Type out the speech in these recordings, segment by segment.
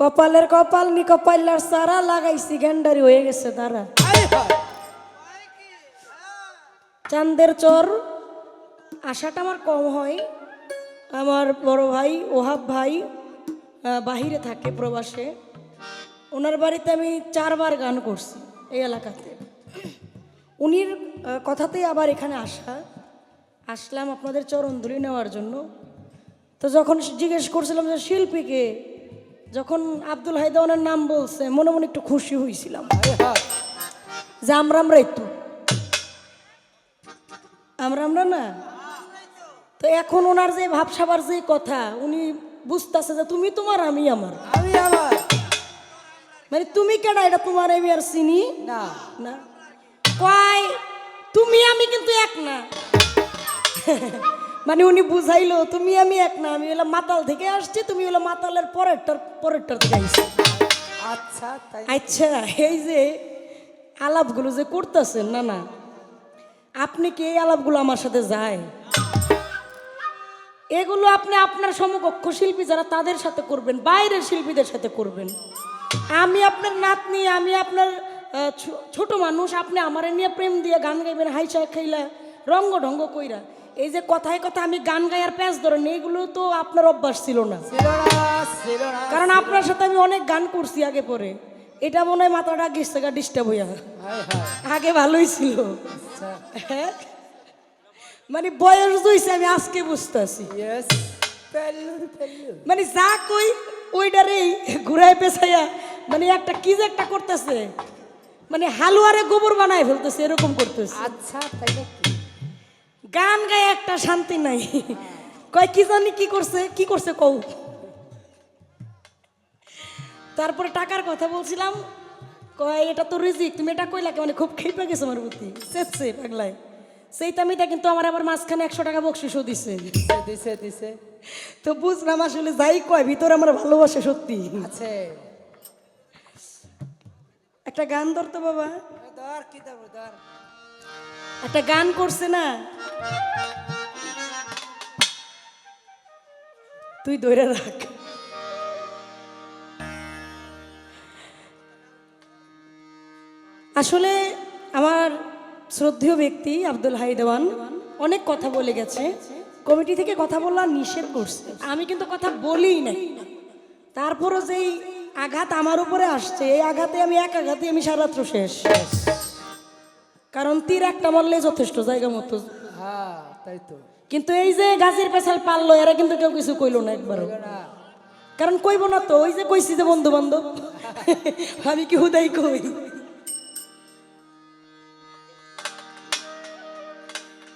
কপালের কপাল নি কপাইলার সারা লাগাইছি গেন্ডারি হয়ে গেছে তারা চান্দের চর, আশাটা আমার কম হয়। আমার বড় ভাই ওহাব ভাই বাহিরে থাকে প্রবাসে। ওনার বাড়িতে আমি চারবার গান করছি এই এলাকাতে। উনির কথাতেই আবার এখানে আসা। আসলাম আপনাদের চরণ ধরে নেওয়ার জন্য। তো যখন জিজ্ঞেস করছিলাম যে শিল্পীকে যখন আব্দুল হায়দাওয়ানের নাম বলছে মনে মনে একটু খুশি হয়েছিলাম হায় হায়। যে আমরা আমরাই তো। আমরা আমরা না? তো এখন ওনার যে ভাবসাবার যে কথা উনি বুঝতেছে যে তুমি তোমার আমি আমার। আমি আমার। মানে তুমি কেডা এটা তোমার আমি আর চিনি? না। না। কয় তুমি আমি কিন্তু এক না। মানে উনি বুঝাইলো তুমি আমি এক না আমি হলো মাতাল থেকে আসছি তুমি হলো মাতালের পরেরটার পরেরটার থেকে আইছি। আচ্ছা আচ্ছা এই যে আলাপগুলো যে করতেছেন না না আপনি কি এই আলাপগুলো আমার সাথে যায়? এগুলো আপনি আপনার সমকক্ষ শিল্পী যারা তাদের সাথে করবেন বাইরের শিল্পীদের সাথে করবেন। আমি আপনার নাতনি আমি আপনার ছোট মানুষ আপনি আমারে নিয়ে প্রেম দিয়ে গান গাইবেন হাইসা খাইলা রঙ্গ ঢঙ্গ কইরা। এই যে কথায় কথা আমি গান গাইয়ার প্যাচ ধরেন এগুলো তো আপনার অভ্যাস ছিল না। কারণ আপনার সাথে আমি অনেক গান করছি আগে পরে। এটা মনে হয় মাথাটা গেছে। ডিস্টার্ব হইয়া আগে ভালোই ছিল। হ্যাঁ? মানে বয়স হইছে আমি আজকে বুঝতেছি। মানে যা কই ওইটারেই ঘুরাই পেছাইয়া মানে একটা কি যে একটা করতেছে। মানে হালুয়ারে গোবর বানায় ফেলতেছে এরকম করতেছে। আচ্ছা তাই গান গায়ে একটা শান্তি নাই। কয় কি জানি কি করছে? কি করছে কৌ তারপরে টাকার কথা বলছিলাম। কয় এটা তো রিজিক তুমি এটা কইলা মানে খুব খেপে গেছে আমার বুদ্ধি। চেচ্ছে পাগলায়। সেই তামিটা কিন্তু আমার আবার মাঝখানে একশো টাকা বকশিসও দিছে। দিছে দিছে দিছে। তো বুঝলাম আসলে যাই কয় ভিতরে আমার ভালোবাসে সত্যি। আছে। একটা গান ধরতো বাবা। দর কি দেব দর একটা গান করছে না? তুই ধরে রাখ। আসলে আমার শ্রদ্ধেয় ব্যক্তি আব্দুল হাই দেওয়ান অনেক কথা বলে গেছে। কমিটি থেকে কথা বলা নিষেধ করছে। আমি কিন্তু কথা বলি নাই। তারপরও যেই আঘাত আমার উপরে আসছে, এই আঘাতে আমি এক আঘাতে আমি সারাত্র শেষ। কারণ তীর একটা মারলে যথেষ্ট জায়গা মতো। হ্যাঁ তাই তো। কিন্তু এই যে গাছের পেছাল পারল এরা কিন্তু কেউ কিছু কইলো না একবারও। না। কারণ কইব না তো ওই যে কইছি যে বন্ধু বান্ধব আমি কি হুদাই কই?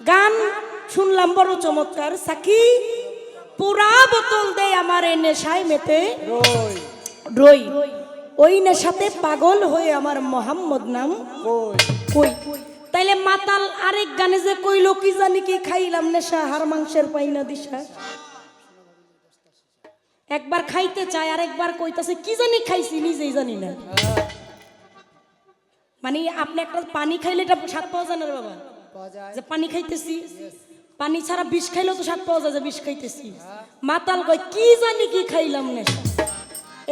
গান শুনলাম বড় চমৎকার। সাকি পুরা বোতল দেয় আমার এই নেশায় মেতে। রই। রই। ওই নেশাতে পাগল হয়ে আমার মোহাম্মদ নাম। কই? তাইলে মাতাল আরেক গানে যে কইলো, কি জানি কি খাইলাম, নেশা হার মাংসের পাই না দিশা। একবার খাইতে চায়, আরেকবার কইতাছে, কি জানি খাইছি, নিজেই জানি না। মানে আপনি একটা পানি খাইলে এটা স্বাদ পাওয়া যায় না রে বাবা? যে পানি খাইতেছি, পানি ছাড়া বিষ খাইলেও তো স্বাদ পাওয়া যায় যে বিষ খাইতেছি। মাতাল কয়, কি জানি কি খাইলাম, নেশা।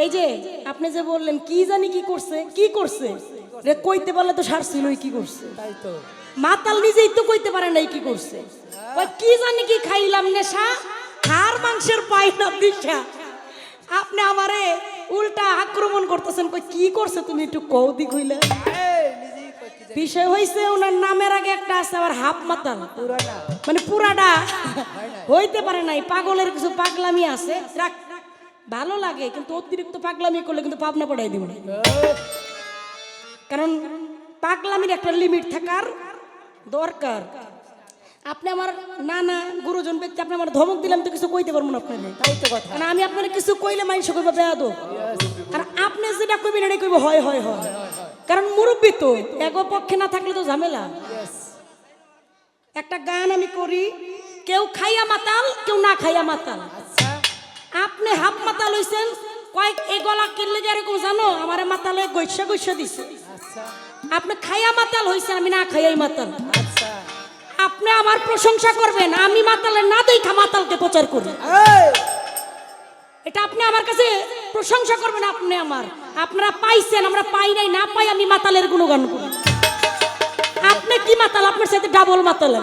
এই যে, আপনি যে বললেন, কি জানি কি করছে কি করছে? রে কইতে পারলে তো সারছিল কি করছে? তাই তো। মাতাল নিজেই তো কইতে পারে নাই কি করছে। কি জানি কি খাইলাম নেশা? হার মাংসের পাই না দিশা। আপনি আমারে উল্টা আক্রমণ করতেছেন কই কি করছে তুমি একটু কৌদি জানি বিষয় হইছে ওনার নামের আগে একটা আছে আবার হাফ মাতাল। মানে পুরাটা। হইতে পারে নাই পাগলের কিছু পাগলামি আছে। ভালো লাগে কিন্তু অতিরিক্ত পাগলামি করলে কিন্তু পাবনা পড়াই দিব না। কারণ পাগলামির একটা লিমিট থাকার দরকার। আপনি আমার না না গুরুজন ব্যক্তি আপনি আমার ধমক দিলাম তো কিছু কইতে পারব না আপনার তাই তো কথা। কারণ আমি আপনার কিছু কইলে মানুষ কইবা বেয়াদ আর আপনি যেটা কইবেন এটাই কইব হয় হয় হয়। কারণ মুরব্বী তো এক পক্ষে না থাকলে তো ঝামেলা। একটা গান আমি করি কেউ খাইয়া মাতাল কেউ না খাইয়া মাতাল। আচ্ছা। আপনি হাফ মাতাল হইছেন কয়েক এই গলা কিনলে যে এরকম জানো আমার মাতালে গৈসা গৈসা দিছে। আপনি খাইয়া মাতাল হইছেন আমি না খাইয়াই মাতাল। আচ্ছা। আপনি আমার প্রশংসা করবেন আমি মাতালে না দেখা মাতালকে প্রচার করি। এটা আপনি আমার কাছে প্রশংসা করবেন আপনি আমার। আপনারা পাইছেন আমরা পাই নাই না পাই আমি মাতালের গুণগান করি। আপনি কি মাতাল? আপনার সাথে ডাবল মাতাল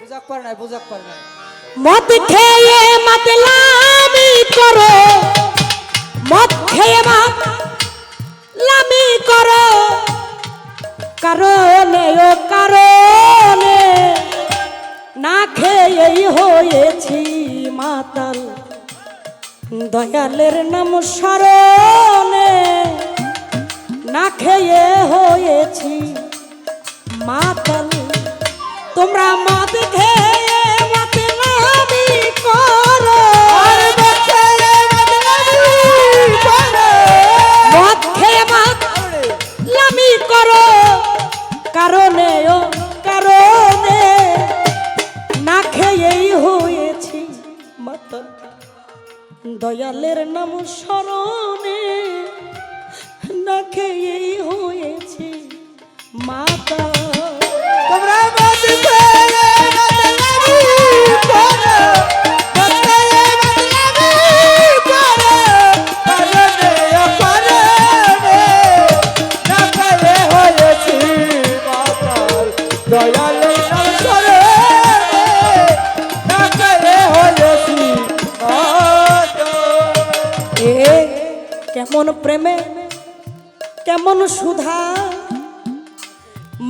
বুঝাক পার নাই বুঝাক পার নাই। মদ খেয়ে মাতলামি করো। মদ খেয়ে মাতলামি করো। কারণে ও কারণে না খেয়েই হয়েছি মাতাল। দয়ালের নাম স্মরণে না খেয়ে হয়েছি মাতাল। তোমরা মদ খেয়ে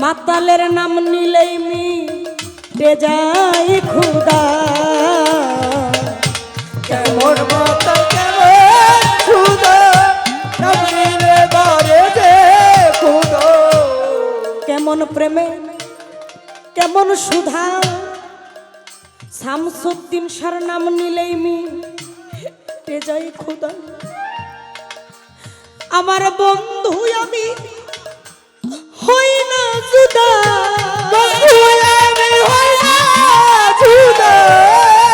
মাতালের নাম নিলেই মি খুদা। কেমন মাতাল কেমন সুদা নবীরে বারে দে খুদা। কেমন প্রেমে কেমন সুধা। শামসুদ্দিন সার নাম নিলেই মি যাই খুদা। আমার বন্ধু আমি হই না জুদা বন্ধু আমি হই না সুদা।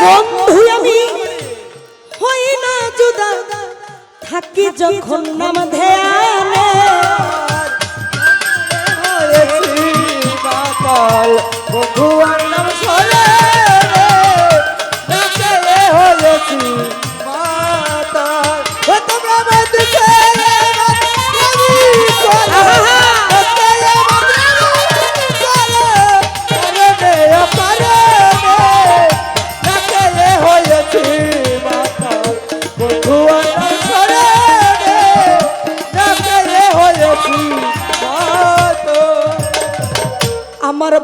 বন্ধু আমি হই না জুদা থাকি যখন নাম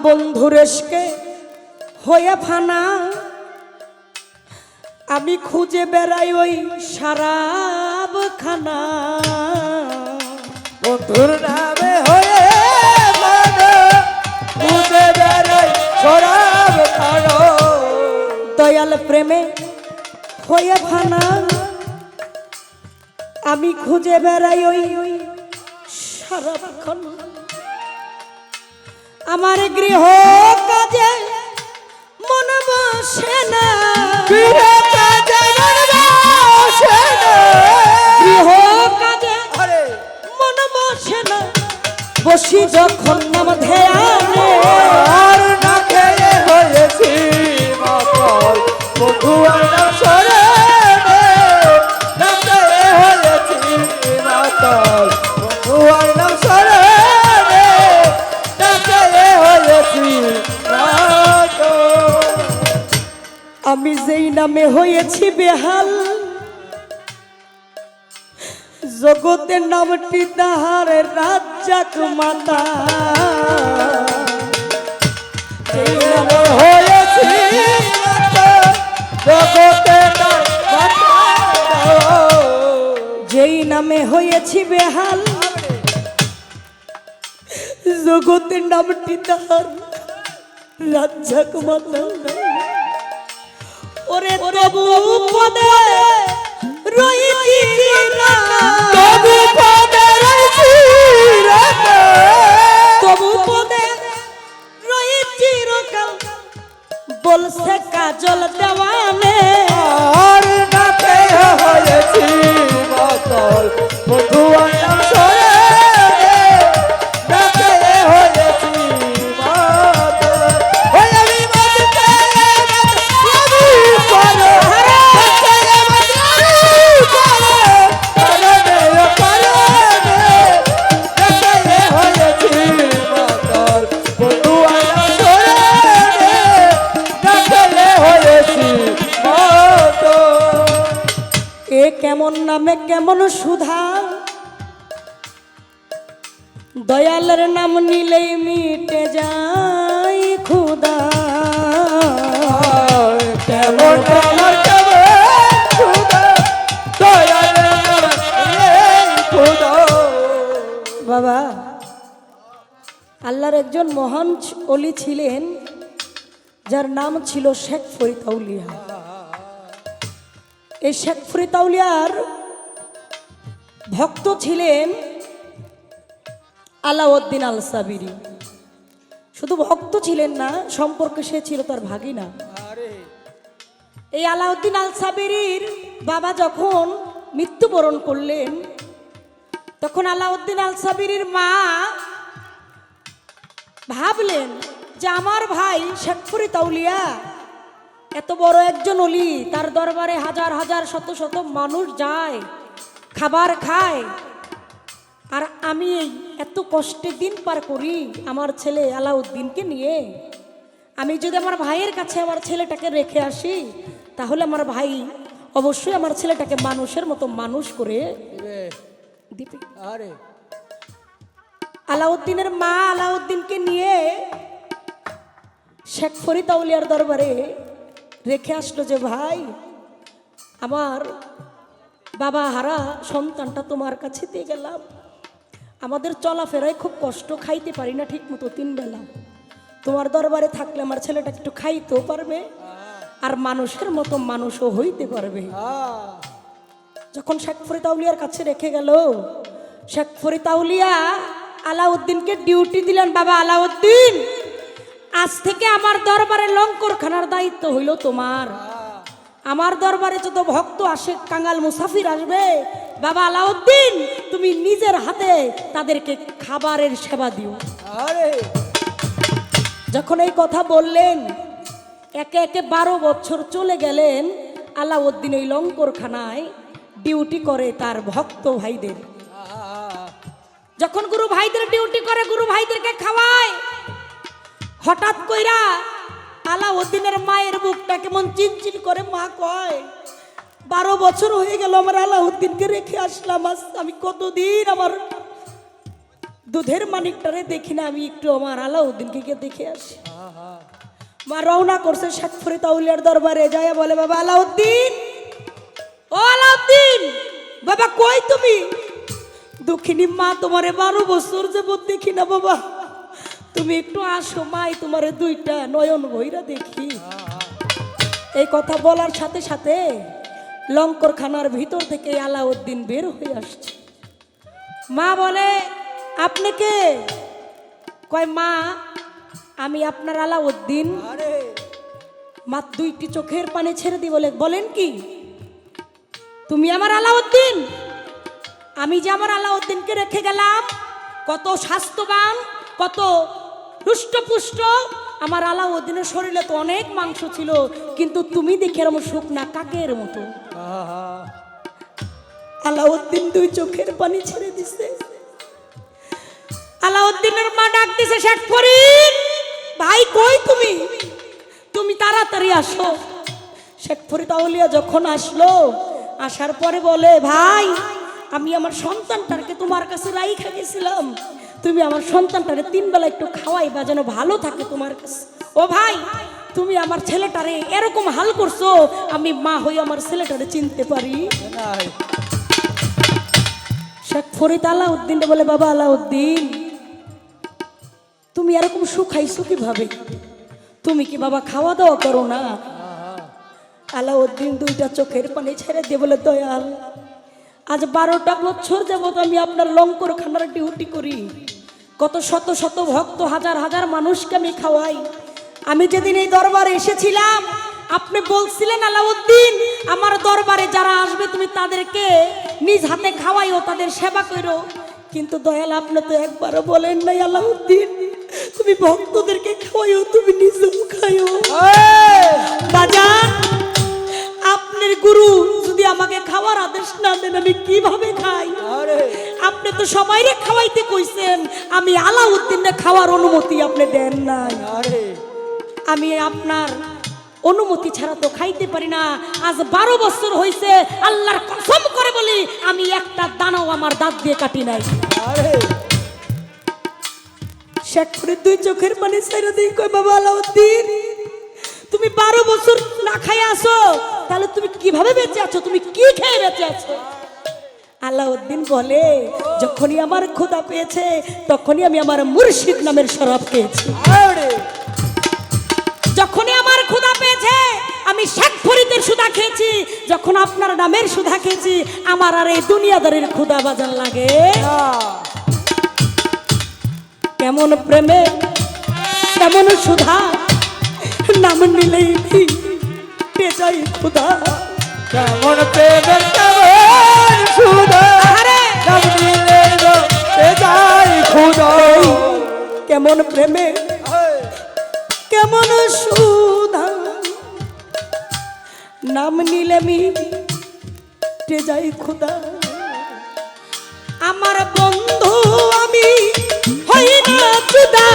বন্ধু রেশকে হয়ে ফানা। আমি খুঁজে বেড়াই ওই সারাব খানা বন্ধুর নামে হয়ে বুঝে বেড়াই সরাব খানো দয়াল প্রেমে হয়ে ফানা। আমি খুঁজে বেড়াই ওই ওই সারাব খানা আমার গৃহ কাজে মন বসে না। কাজে মন বসে না। গৃহ কাজে মন বসে না। বসি যখন নাম ধ্যানে আর না খেয়ে হয়েছি মাতাল নামে হয়েছি বেহাল। জগতের নামটি তাহার রাজ্জাক মাতা। এই হয়েছি জগতে তার কথা দাও। যেই নামে হয়েছি বেহাল, জগতের নামটি তাহার রাজ্জাক মাতা। ওরে তবু পদে রয়েছি না তবু পদে রাখা। তবু পদে রয়েছি রকাল বলছে কাজল দেওয়ানে। আর না খেয়ে হয়েছি মাতাল বন্ধু কেমন সুধা? দয়ালের নাম নিলেই মিটে যায় খুদা কেমন বাবা আল্লাহর একজন মহান অলি ছিলেন যার নাম ছিল শেখ ফরিতাউলিয়া এই শেখ ফরিতাউলিয়ার ভক্ত ছিলেন আলাউদ্দিন আল সাবিরি শুধু ভক্ত ছিলেন না সম্পর্কে সে ছিল তার ভাগিনা। এই আলাউদ্দিন আল সাবিরির বাবা যখন মৃত্যুবরণ করলেন তখন আলাউদ্দিন আল সাবিরির মা ভাবলেন যে আমার ভাই শেখপুরি তাউলিয়া এত বড় একজন অলি তার দরবারে হাজার হাজার শত শত মানুষ যায়। খাবার খায়। আর আমি এই এত কষ্টে দিন পার করি আমার ছেলে আলাউদ্দিনকে নিয়ে। আমি যদি আমার ভাইয়ের কাছে আমার ছেলেটাকে রেখে আসি তাহলে আমার ভাই অবশ্যই আমার ছেলেটাকে মানুষের মতো মানুষ করে দিবে। দিবে। আরে। আলাউদ্দিনের মা আলাউদ্দিনকে নিয়ে শেখ ফরিদাউলিয়ার দরবারে রেখে আসলো যে ভাই আমার বাবা হারা, সন্তানটা তোমার কাছে দিয়ে গেলাম। আমাদের চলাফেরায় খুব কষ্ট, খাইতে পারি না ঠিক মতো তিন বেলা। তোমার দরবারে থাকলে আমার ছেলেটা একটু খাইতেও পারবে, আর মানুষের মতো মানুষও হইতে পারবে। যখন শেখ ফরিতাউলিয়ার কাছে রেখে গেল, শেখ ফরিতাউলিয়া আলাউদ্দিনকে ডিউটি দিলেন, বাবা আলাউদ্দিন, আজ থেকে আমার দরবারে লঙ্কর খানার দায়িত্ব হইল তোমার। আমার দরবারে যত ভক্ত আসে কাঙ্গাল মুসাফির আসবে বাবা আলাউদ্দিন তুমি নিজের হাতে তাদেরকে খাবারের সেবা দিও। আরে। যখন এই কথা বললেন একে একে বারো বছর চলে গেলেন আলাউদ্দিন এই লঙ্করখানায় ডিউটি করে তার ভক্ত ভাইদের। যখন গুরু ভাইদের ডিউটি করে গুরু ভাইদেরকে খাওয়ায় হঠাৎ কইরা আলাউদ্দিনের মায়ের বুকটা কেমন চিনচিন করে মা কয়, বারো বছর হয়ে গেল আমার আলাউদ্দিনকে রেখে আসলাম, আজ আমি কতদিন আমার দুধের মানিকটারে দেখি না, আমি একটু আমার আলাউদ্দিনকে গিয়ে দেখে আসি। মা রওনা করছে শেখ ফরিদাউলিয়ার দরবারে, যায় বলে, বাবা আলাউদ্দিন, ও আলাউদ্দিন, বাবা কই তুমি? দুঃখিনী মা, তোমারে বারো বছর যাবত দেখি না বাবা। তুমি একটু আসো মাই তোমারে দুইটা নয়ন ভৈরা দেখি। এই কথা বলার সাথে সাথে লঙ্কর খানার ভিতর থেকে আলাউদ্দিন বের হয়ে আসছে। মা বলে আপনি কে? কয় মা আমি আপনার আলাউদ্দিন। মাত দুইটি চোখের পানি ছেড়ে দি বলে বলেন কি? তুমি আমার আলাউদ্দিন? আমি যে আমার আলাউদ্দিনকে রেখে গেলাম কত স্বাস্থ্যবান কত হৃষ্টপুষ্ট আমার আলাউদ্দিনের শরীরে তো অনেক মাংস ছিল কিন্তু তুমি দেখে এরম শুকনা কাকের মতো। আলাউদ্দিন দুই চোখের পানি ছেড়ে দিছে। আলাউদ্দিনের মা ডাক দিছে শেখ ফরিদ ভাই কই তুমি? তুমি তাড়াতাড়ি আসো। শেখ ফরিদ আউলিয়া যখন আসলো আসার পরে বলে ভাই আমি আমার সন্তানটাকে তোমার কাছে রাইখা গেছিলাম। তুমি আমার সন্তানটারে তিন বেলা একটু খাওয়াই বা যেন ভালো থাকে তোমার কাছে। ও ভাই, তুমি আমার ছেলেটারে এরকম হাল করছ, আমি মা হই আমার ছেলেটারে চিনতে পারি। শেখ ফরিদ আলাউদ্দিন বলে, বাবা আলাউদ্দিন, তুমি এরকম সুখাইছো কীভাবে? তুমি কি বাবা খাওয়া দাওয়া করো না? আলাউদ্দিন দুইটা চোখের পানি ছেড়ে দিয়ে বলে, দয়াল, আজ বারোটা বছর যাবত আমি আপনার লঙ্কর খানার ডিউটি করি। কত শত শত ভক্ত হাজার হাজার মানুষকে আমি খাওয়াই। আমি যেদিন এই দরবারে এসেছিলাম আপনি বলছিলেন আলাউদ্দিন আমার দরবারে যারা আসবে তুমি তাদেরকে নিজ হাতে খাওয়াইও তাদের সেবা করো কিন্তু দয়াল আপনি তো একবারও বলেন নাই আলাউদ্দিন তুমি ভক্তদেরকে খাওয়াইও তুমি নিজেও খাইও! বাজান আপনার গুরু যদি আমাকে খাওয়ার আদেশ না দেন আমি কীভাবে খাই? আপনি তো সবাইরে খাওয়াইতে কইছেন। আমি আলাউদ্দিনে খাওয়ার অনুমতি আপনি দেন নাই। আমি আপনার অনুমতি ছাড়া তো খাইতে পারি না। আজ বারো বছর হয়েছে আল্লাহর কসম করে বলি আমি একটা দানাও আমার দাঁত দিয়ে কাটি নাই। শেখ দুই চোখের পানি ছেড়ে দিই কই বাবা আলাউদ্দিন তুমি বারো বছর না খাই আসো তাহলে তুমি কীভাবে বেঁচে আছো? তুমি কি খেয়ে বেঁচে আছো? আলাউদ্দিন বলে যখনই আমার ক্ষুদা পেয়েছে তখনই আমি আমার মুর্শিদ নামের শরাব পেয়েছি যখনই আমার ক্ষুধা পেয়েছে আমি শেখ ফরিদের সুধা খেয়েছি। যখন আপনার নামের সুধা খেয়েছি আমার আর এই দুনিয়াদারের ক্ষুদা বাজার লাগে। কেমন প্রেমে কেমন সুধা নাম নিলেই পেঁচাই ক্ষুধা কেমন প্রেমের কেমন যাই খুদা কেমন প্রেমে কেমন সুধা। নাম নিলে মি যাই খুদা আমার বন্ধু আমি হই না জুদা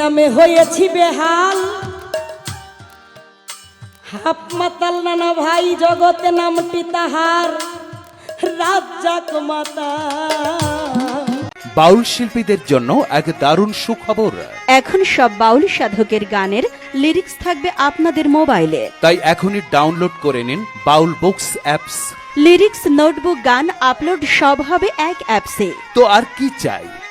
নামে হয়েছি বেহাল। হাপ মাতাল নানা ভাই জগতে নামটি তাহার। রাজ্জাক মাতা। বাউল শিল্পীদের জন্য এক দারুণ সুখবর। এখন সব বাউল সাধকের গানের লিরিক্স থাকবে আপনাদের মোবাইলে। তাই এখনই ডাউনলোড করে নিন Baul books apps. Lyrics notebook গান আপলোড সব হবে এক অ্যাপসে। তো আর কি চাই?